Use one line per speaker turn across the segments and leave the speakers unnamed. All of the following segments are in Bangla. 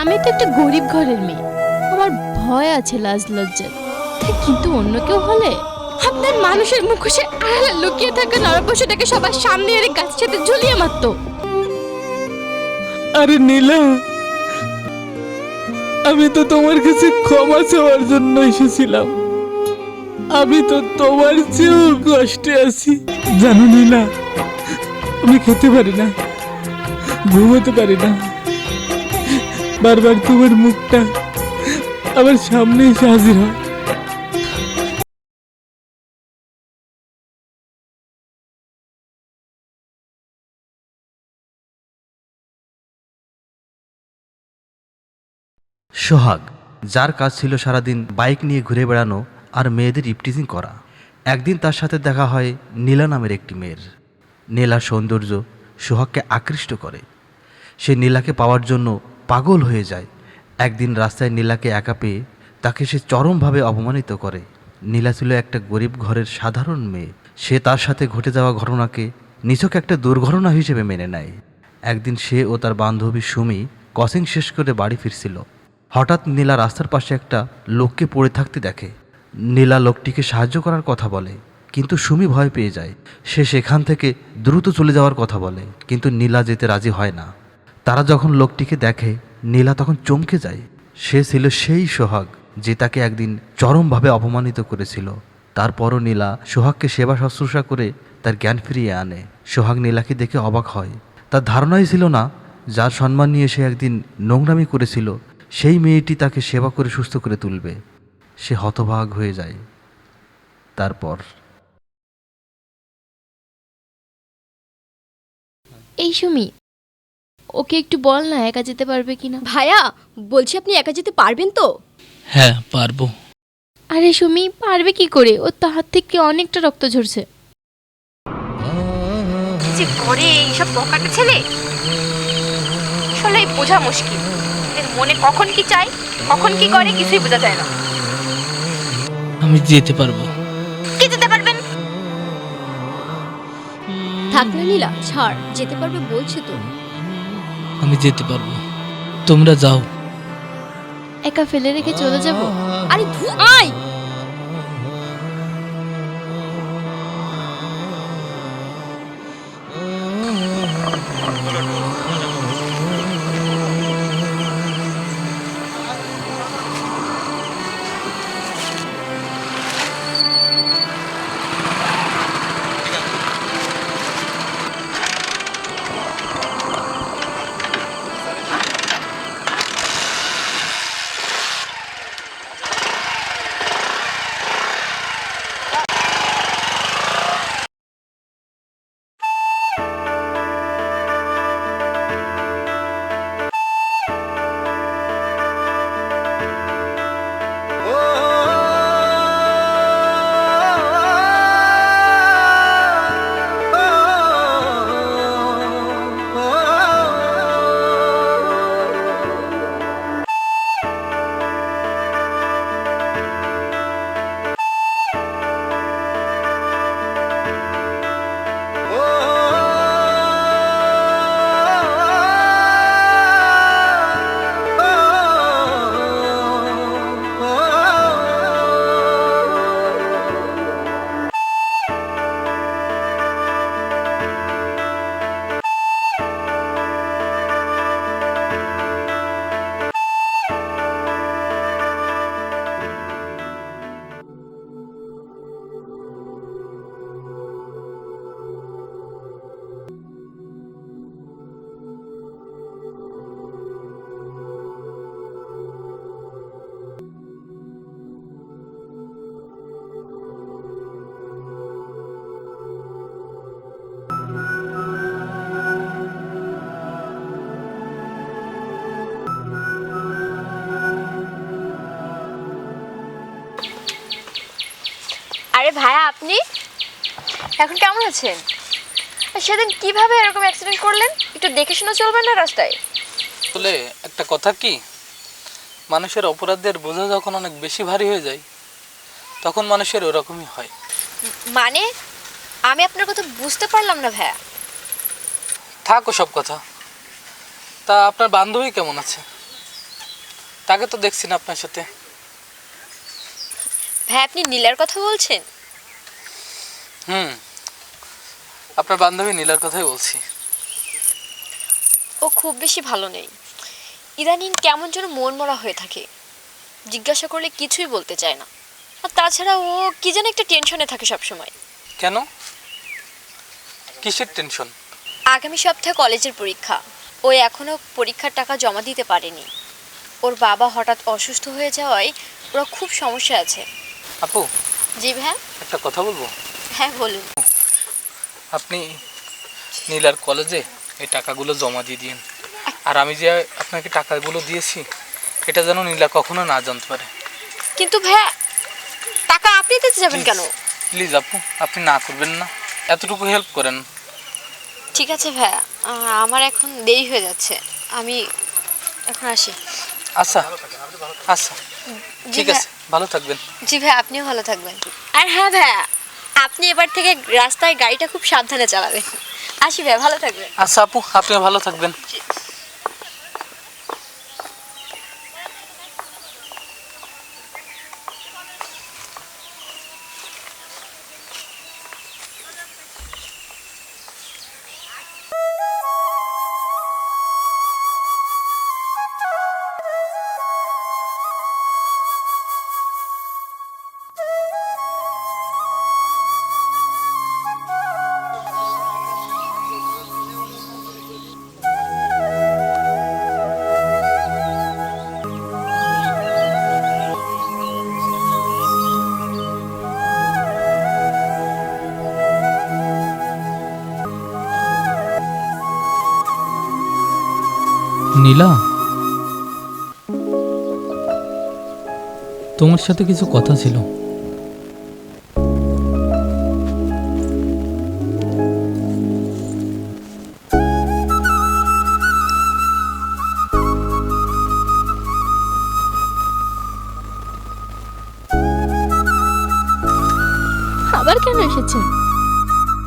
আমি তো একটা গরিব ঘরের মেয়ে। আমার ভয় আছে লাজ লজ্জার কিন্তু অন্য কেউ হলে? আপনার মানুষের মুখোশে আড়ালে লুকিয়ে থাকা নরপশুটাকে সবার সামনে এর গাছের সাথে ঝুলিয়ে মারতো।
আরে নীলা, আমি তো তোমার কাছে ক্ষমা চাওয়ার জন্য এসেছিলাম। আমি তো তোমার চেয়েও কষ্টে আছি। জানো নীলা, আমি খেতে পারি না, ঘুমোতে পারি না। বারবার তোমার মুখটা আমার সামনে এসে হাজির হয়
সোহাগ, যার কাজ ছিল সারাদিন বাইক নিয়ে ঘুরে বেড়ানো আর মেয়েদের ইপটিজিং করা। একদিন তার সাথে দেখা হয় নীলা নামের একটি মেয়ের। নীলার সৌন্দর্য সোহাগকে আকৃষ্ট করে। সে নীলাকে পাওয়ার জন্য পাগল হয়ে যায়। একদিন রাস্তায় নীলাকে একা পেয়ে তাকে সে চরমভাবে অপমানিত করে। নীলা ছিল একটা গরিব ঘরের সাধারণ মেয়ে। সে তার সাথে ঘটে যাওয়া ঘটনাকে নিছক একটা দুর্ঘটনা হিসেবে মেনে নেয়। একদিন সে ও তার বান্ধবী সুমি ক্রসিং শেষ করে বাড়ি ফিরছিল। হঠাৎ নীলা রাস্তার পাশে একটা লোককে পড়ে থাকতে দেখে। নীলা লোকটিকে সাহায্য করার কথা বলে, কিন্তু সুমি ভয় পেয়ে যায়। সে সেখান থেকে দ্রুত চলে যাওয়ার কথা বলে, কিন্তু নীলা যেতে রাজি হয় না। তারা যখন লোকটিকে দেখে, নীলা তখন চমকে যায়। সে ছিল সেই সোহাগ, যে তাকে একদিন চরমভাবে অপমানিত করেছিল। তারপরও নীলা সোহাগকে সেবা শুশ্রূষা করে তার জ্ঞান ফিরিয়ে আনে। সোহাগ নীলাকে দেখে অবাক হয়। তার ধারণাই ছিল না, যার সম্মান নিয়ে সে একদিন নোংরামি করেছিল, সেই মেয়েটি তাকে সেবা করে সুস্থ করে তুলবে। সে হতভাগ হয়ে যায়। তারপর
এই সুমি ওকে একটু বল না একা যেতে পারবে কিনা?
ভাইয়া বলছি আপনি একা যেতে পারবেন তো?
হ্যাঁ পারব।
আরে সুমি পারবে কি করে? ওর তো হাত থেকে অনেকটা রক্ত ঝরছে।
কি যে করে এইসব বকাটা ছেলে? আসলে বোঝা মুশকিল। এর মনে কখন কি চাই কখন কি করে কিছুই বোঝা যায় না।
আমি যেতে পারব।
কি যেতে পারবেন? থাক না নীলা ছাড় যেতে পারবে বলছে তো।
আমি যেতে পারব। তোমরা যাও।
একা ফেলে রেখে চলে যাব?
আরে ধু আয়! আপনি? এখন কেমন আছেন? সেদিন কীভাবে এরকম অ্যাক্সিডেন্ট করলেন? একটু দেখে শুনে চলবেন না রাস্তায়?
আসলে একটা কথা কি? মানুষের অপরাধের বোঝা যখন অনেক বেশি ভারী হয়ে যায় তখন মানুষের ওরকমই হয়।
মানে? আমি আপনার কথা বুঝতে পারলাম না ভাইয়া।
থাক সব কথা। তা আপনার বান্ধবী কেমন আছে? তাকে তো দেখছি না আপনার সাথে।
ভাই আপনি নীলার কথা বলছেন?
হুম। আপনার বান্ধবী নীলার কথাই বলছি।
ও খুব বেশি ভালো নেই। ইদানিং কেমন যেন মন মরা হয়ে থাকে। জিজ্ঞাসা করলে কিছুই বলতে চায় না। আর তাছাড়া ও কি যেন একটা টেনশনে থাকে সবসময়।
কেন? কিসের টেনশন?
আগামী সপ্তাহে কলেজের পরীক্ষা। ও এখনও পরীক্ষার টাকা জমা দিতে পারেনি। ওর বাবা হঠাৎ অসুস্থ হয়ে যাওয়ায় ওরা খুব সমস্যা আছে।
আপু
জি ভাই
একটা কথা বলব?
হ্যাঁ বলুন।
আপনি নীলার কলেজে এই টাকাগুলো জমা দিয়ে দিন। আর আমি যে আপনাকে টাকাগুলো দিয়েছি এটা যেন নীলা কখনো না জানতে পারে।
কিন্তু ভাইয়া টাকা আপনি দিতে যাবেন কেন?
প্লিজ আপু আপনি না করবেন না। এতটুকু হেল্প করেন।
ঠিক আছে ভাইয়া আমার এখন দেরি হয়ে যাচ্ছে। আমি এখন আসি।
আচ্ছা আচ্ছা ঠিক আছে ভালো থাকবেন।
জি ভাই আপনিও ভালো থাকবেন। আর হ্যাঁ ভাইয়া আপনি এবার থেকে রাস্তায় গাড়িটা খুব সাবধানে চালাবেন। আসি ভাই ভালো থাকবেন।
আচ্ছা আপু আপনিও ভালো থাকবেন। নীলা? তোমার সাথে কিছু কথা ছিল।
আবার কেন এসেছেন?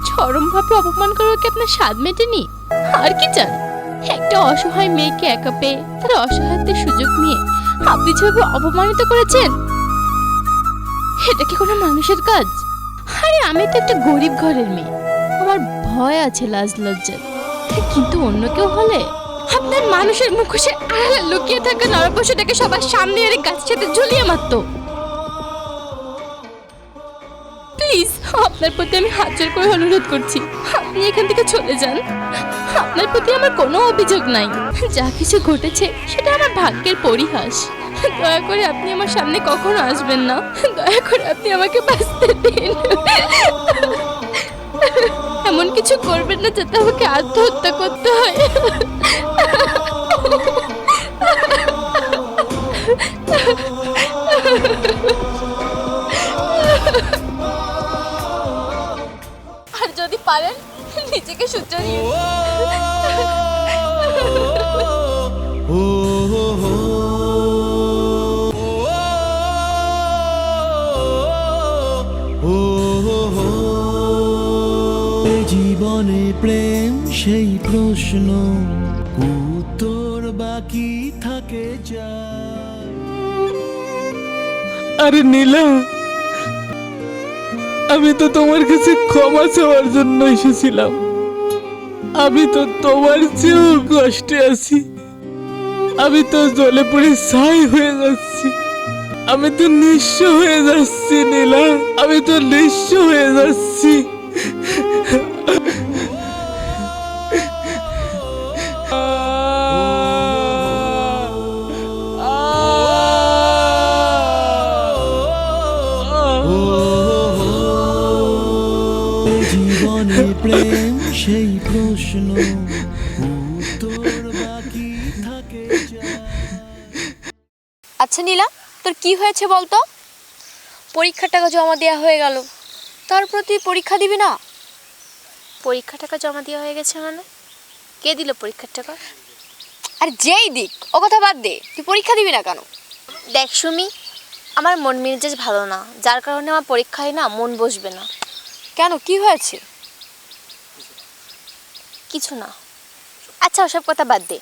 চরমভাবে অপমান করার কি আপনার স্বাদ মেটেনি? আর কি চান? একটা অসহায় মেয়েকে একা পেয়ে তার অসহায়ত্বের সুযোগ নিয়ে আপনি যেভাবে অপমানিত করেছেন? এটা কি কোনো মানুষের কাজ? আরে, আমি তো একটা গরিব ঘরের মেয়ে। আমার ভয় আছে লাজ লজ্জার। কিন্তু অন্য কেউ হলে? আপনার মানুষের মুখোশে আড়ালে লুকিয়ে থাকা নরপশুটাকে সবার সামনে এনে গাছের সাথে ঝুলিয়ে মারতো। আপনার প্রতি আমি হাত জোর করে অনুরোধ করছি, আপনি এখান থেকে চলে যান। আপনার প্রতি আমার কোনো অভিযোগ নাই। যা কিছু ঘটেছে, সেটা আমার ভাগ্যের পরিহাস। দয়া করে আপনি আমার সামনে কখনো আসবেন না। দয়া করে আপনি আমাকে বাঁচতে দিন। এমন কিছু করবেন না, যাতে আমাকে আত্মহত্যা করতে হয়। আর যদি পারেন নিজেকে সূত্র দিয়ে
জীবনে প্রেম সেই প্রশ্ন উত্তর বাকি থাকে যায়
আরে নীলা আমি তো তোমার কাছে ক্ষমা চাওয়ার জন্য এসেছিলাম। আমি তো তোমার চেয়েও কষ্টে আছি। আমি তো জলে পড়ে ছাই হয়ে যাচ্ছি। আমি তো নিঃস্ব হয়ে যাচ্ছি, নীলা। আমি তো নিঃস্ব হয়ে যাচ্ছি।
সেই প্রশ্ন উত্তর বাকি থাকে
আচ্ছা নীলা তোর কি হয়েছে বলতো? পরীক্ষার টাকা জমা দেওয়া হয়ে গেল। তারপর তুই পরীক্ষা দিবি না?
পরীক্ষা টাকা জমা দেওয়া হয়ে গেছে মানে? কে দিল পরীক্ষার টাকা?
আর যেই দিক ও কথা বাদ দে তুই পরীক্ষা দিবি না কেন?
দেখ সুমি আমার মন মেজাজ ভালো না। যার কারণে আমার পরীক্ষায় না মন বসবে না।
কেন কি হয়েছে?
কিছু না। আচ্ছা ওসব কথা বাদ দে।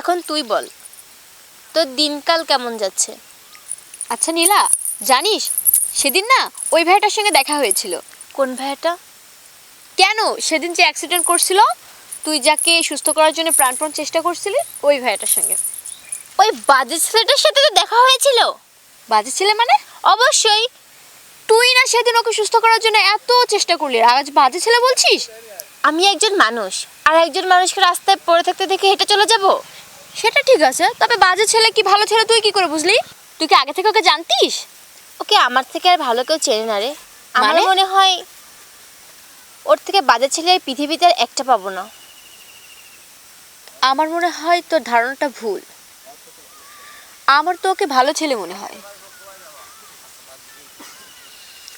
এখন তুই বল তোর দিনকাল কেমন যাচ্ছে?
আচ্ছা নীলা জানিস সেদিন না ওই ভাইটার সঙ্গে দেখা হয়েছিল।
কোন ভাইয়াটা?
কেন? সেদিন যে অ্যাক্সিডেন্ট করছিল তুই যাকে সুস্থ করার জন্য প্রাণপণ চেষ্টা করছিলি ওই ভাইটার সঙ্গে।
ওই বাজে ছেলেটার সাথে তো দেখা হয়েছিল?
বাজে ছেলে মানে?
অবশ্যই।
তুই না সেদিন ওকে সুস্থ করার জন্য এত চেষ্টা করলি আজ বাজে ছেলে বলছিস?
আমি একজন মানুষ আর একজন মানুষকে রাস্তায় পড়ে থাকতে দেখে হেঁটে চলে যাব?
সেটা ঠিক আছে তবে বাজে ছেলে কি ভালো ছেলে তুই কি করে বুঝলি? তুই কি আগে থেকে ওকে জানতিস?
ওকে আমার থেকে আর ভালো কেউ চেনে না রে। আমার
মানে?
মনে হয় ওর থেকে বাজে ছেলে এই পৃথিবীতে আর একটা পাবো না।
আমার মনে হয় তোর ধারণাটা ভুল। আমার তো ওকে ভালো ছেলে মনে হয়।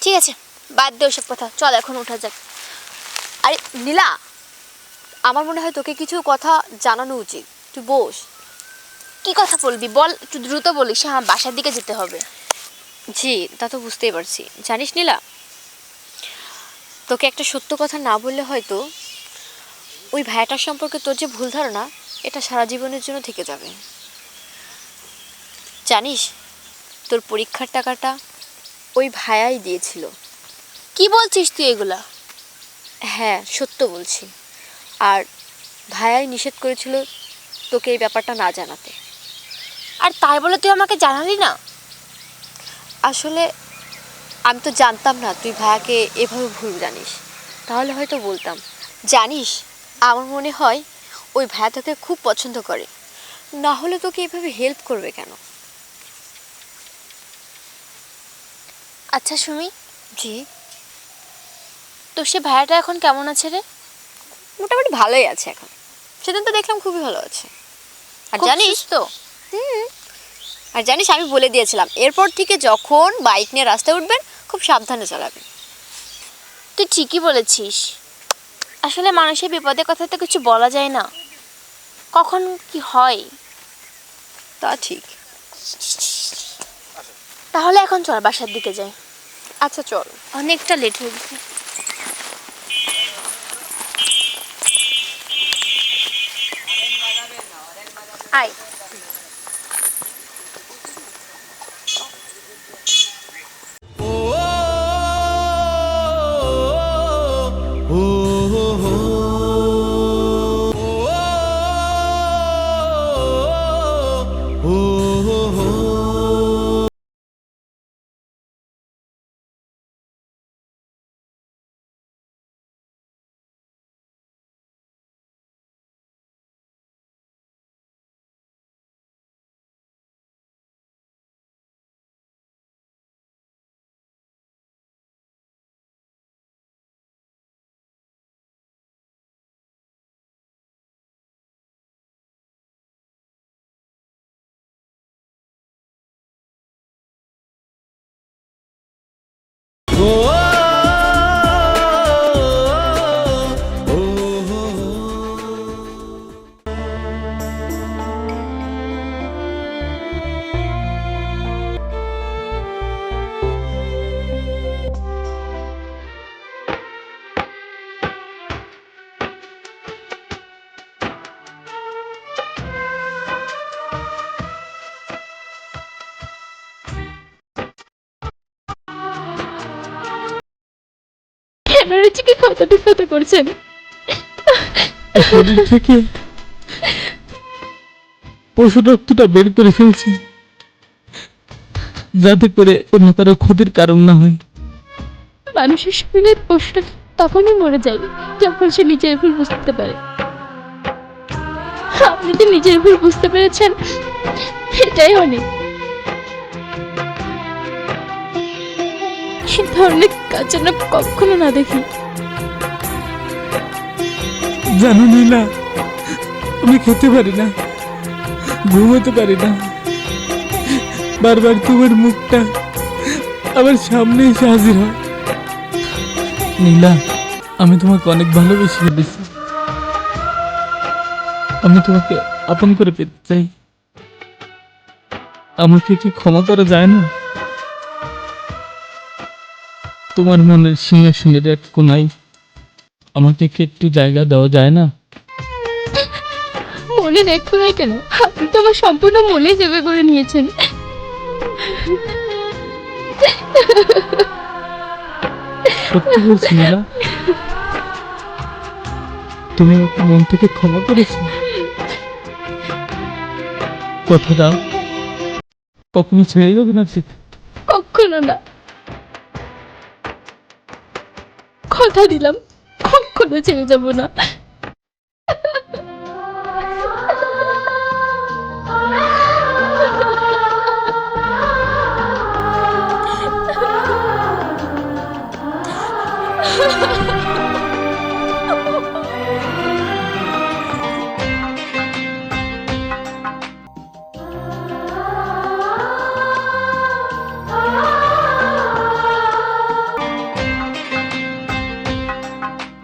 ঠিক আছে বাদ দে ওসব কথা চল এখন উঠা যাক।
আরে নীলা আমার মনে হয় তোকে কিছু কথা জানানো উচিত। তুই বস।
কি কথা বলবি? বল একটু দ্রুত বলিস হ্যাঁ বাসার দিকে যেতে হবে।
জি তা তো বুঝতেই পারছি। জানিস নীলা তোকে একটা সত্য কথা না বললে হয়তো ওই ভাইয়াটার সম্পর্কে তোর যে ভুল ধারণা এটা সারা জীবনের জন্য থেকে যাবে। জানিস তোর পরীক্ষার টাকাটা ওই ভায়াই দিয়েছিল।
কি বলছিস তুই এগুলা?
হ্যাঁ সত্য বলছি। আর ভায়াই নিষেধ করেছিল তোকে এই ব্যাপারটা না জানাতে।
আর তাই বলে তুই আমাকে জানালি না?
আসলে আমি তো জানতাম না তুই ভাইয়াকে এভাবে ভুল জানিস। তাহলে হয়তো বলতাম জানিস আমার মনে হয় ওই ভাইয়া তোকে খুব পছন্দ করে। না হলে তোকে এভাবে হেল্প করবে কেন?
আচ্ছা সুমি।
জি?
তো সে ভাইয়াটা এখন কেমন আছে রে?
মোটামুটি ভালোই আছে এখন। সেদিন তো দেখলাম খুবই ভালো আছে। আর জানিস
তো
আর জানিস আমি বলে দিয়েছিলাম এরপর থেকে যখন বাইক নিয়ে রাস্তায় উঠবেন খুব সাবধানে চালাবেন।
তুই ঠিকই বলেছিস। আসলে মানুষের বিপদের কথা তো কিছু বলা যায় না। কখন কি হয়?
তা ঠিক।
তাহলে এখন চল বাসার দিকে যাই।
আচ্ছা চল।
অনেকটা লেট হয়ে গেছে। আয়
ও
কেন রুচিকে কত করছেন?
শরীর থেকে পশু রক্তটা বের করে ফেলছি যাতে করে অন্য কারও ক্ষতির কারণ না হয়।
মানুষের শরীরের পশুটা তখনই মরে যায় যখন সে নিজের ভুল বুঝতে পারে। আপনি তো নিজের ভুল বুঝতে পেরেছেন? এটাই অনেক। এই ধরনের কাজ যেন কখনো না দেখি।
জানো নীলা, আমি খেতে পারি না, ঘুমোতে পারি না। বারবার তোমার মুখটা আমার সামনে এসে হাজির হয়। নীলা, আমি তোমাকে অনেক ভালোবেসে ফেলেছি। আমি তোমাকে আপন করে পেতে চাই। আমাকে কি ক্ষমা করা যায় না? তোমার মনের সিংহাসনের এক কোনায় আমাকে কি একটু জায়গা দেওয়া যায় না?
মনে রেখো না কেন আপনি তো আমার সম্পূর্ণ মনে জেবে করে নিয়েছেন।
সত্যি বলছি নীলা। তুমি আমাকে মন থেকে ক্ষমা করেছ? কথা দাও। কখনো ছেড়ে যাবে না
কখনো না। কথা দিলাম কখনো ছেড়ে যাব না।